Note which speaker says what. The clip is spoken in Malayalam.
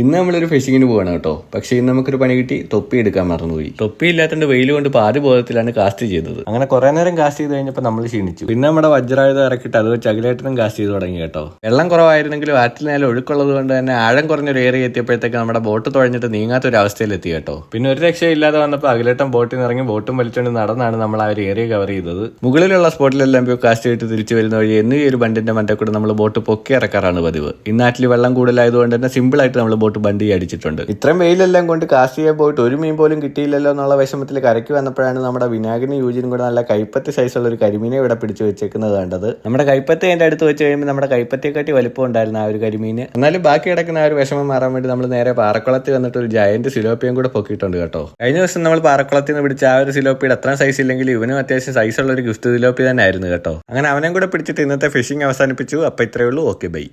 Speaker 1: ഇന്ന് നമ്മളൊരു ഫിഷിങ്ങിന് പോവാണ് കേട്ടോ. പക്ഷെ ഇന്ന് നമുക്കൊരു പണി കിട്ടി തൊപ്പി എടുക്കാൻ മറന്നുപോയി. തൊപ്പി ഇല്ലാത്തതുകൊണ്ട് വെയിൽ കൊണ്ട് പാതി ബോധത്തിലാണ് കാസ്റ്റ് ചെയ്തത്. അങ്ങനെ കുറെ നേരം കാസ്റ്റ് ചെയ്ത് കഴിഞ്ഞപ്പോൾ നമ്മൾ ക്ഷീണിച്ചു. പിന്നെ നമ്മുടെ വജ്രായുധം ഇറക്കിയിട്ട് അത് വെച്ച് അഖിലേട്ടനും കാസ്റ്റ് ചെയ്ത് തുടങ്ങി കേട്ടോ. വെള്ളം കുറവായിരുന്നെങ്കിലും ആറ്റിൽ നേരം ഒഴുക്കുള്ളത് കൊണ്ട് തന്നെ ആഴം കുറഞ്ഞൊരു ഏരിയ എത്തിയപ്പോഴത്തേക്ക് നമ്മുടെ ബോട്ട് തുഴഞ്ഞിട്ട് നീങ്ങാത്ത ഒരു അവസ്ഥയിലെത്തി കേട്ടോ. പിന്നെ ഒരു രക്ഷയില്ലാതെ വന്നപ്പോൾ അഖിലേട്ടൻ ബോട്ടിൽ നിന്ന് ഇറങ്ങി ബോട്ടും വലിച്ചുകൊണ്ട് നടന്നാണ് നമ്മൾ ആ ഒരു ഏരിയ കവർ ചെയ്തത്. മുകളിലുള്ള സ്പോട്ടിലെല്ലാം പോയി കാസ്റ്റ് ചെയ്തിട്ട് തിരിച്ചു വരുന്ന വഴി എന്നീ ഒരു ബണ്ടിന്റെ മണ്ടേ കൂടെ നമ്മൾ ബോട്ട് പൊക്കി ഇറക്കാറാണ് പതിവ്. ഇന്നാറ്റിൽ വെള്ളം കൂടുതലായതുകൊണ്ട് തന്നെ സിമ്പിൾ ആയിട്ട് നമ്മൾ ബോട്ട് ബണ്ടി അടിച്ചിട്ടുണ്ട്. ഇത്രയും വെയിലെല്ലാം കൊണ്ട് കാസ്റ്റ് ചെയ്യാൻ പോയിട്ട് ഒരു മീൻ പോലും കിട്ടിയില്ലല്ലോ എന്നുള്ള വിഷമത്തിൽ കരയ്ക്ക് വന്നപ്പോഴാണ് നമ്മുടെ വിനാഗിന് യൂജിനും കൂടെ നല്ല കൈപ്പത്തി സൈസുള്ള ഒരു കരിമീനെ ഇവിടെ പിടിച്ചു വെച്ചേക്കുന്നത് കണ്ടത്. നമ്മുടെ കൈപ്പത്തി അതിന്റെ അടുത്ത് വെച്ച് കഴിയുമ്പോൾ നമ്മുടെ കൈപ്പത്തിയെക്കാട്ടി വലിപ്പം ഉണ്ടായിരുന്നു ആ ഒരു കരിമീൻ എന്നാലും ബാക്കി കിടക്കുന്ന ആ ഒരു വിഷമം മാറാൻ വേണ്ടി നമ്മൾ നേരെ പാറക്കുളത്തിൽ വന്നിട്ട് ഒരു ജയന്റ് സിലോപ്പിയും കൂടെ പൊക്കിയിട്ടുണ്ട് കേട്ടോ. കഴിഞ്ഞ ദിവസം നമ്മൾ പാറക്കുളത്തിൽ നിന്ന് പിടിച്ച ആ ഒരു സിലോപ്പിയുടെ അത്ര സൈസ് ഇല്ലെങ്കിൽ ഇവനും അത്യാവശ്യം സൈസുള്ള ഒരു ഗിഫ്റ്റ് സിലോപ്പി തന്നെ ആയിരുന്നു കേട്ടോ. അങ്ങനെ അവനെയും കൂടെ പിടിച്ചിട്ട് ഇന്നത്തെ ഫിഷിംഗ് അവസാനിപ്പിച്ചു. അപ്പൊ ഇത്രയേ ഉള്ളൂ. Okay bye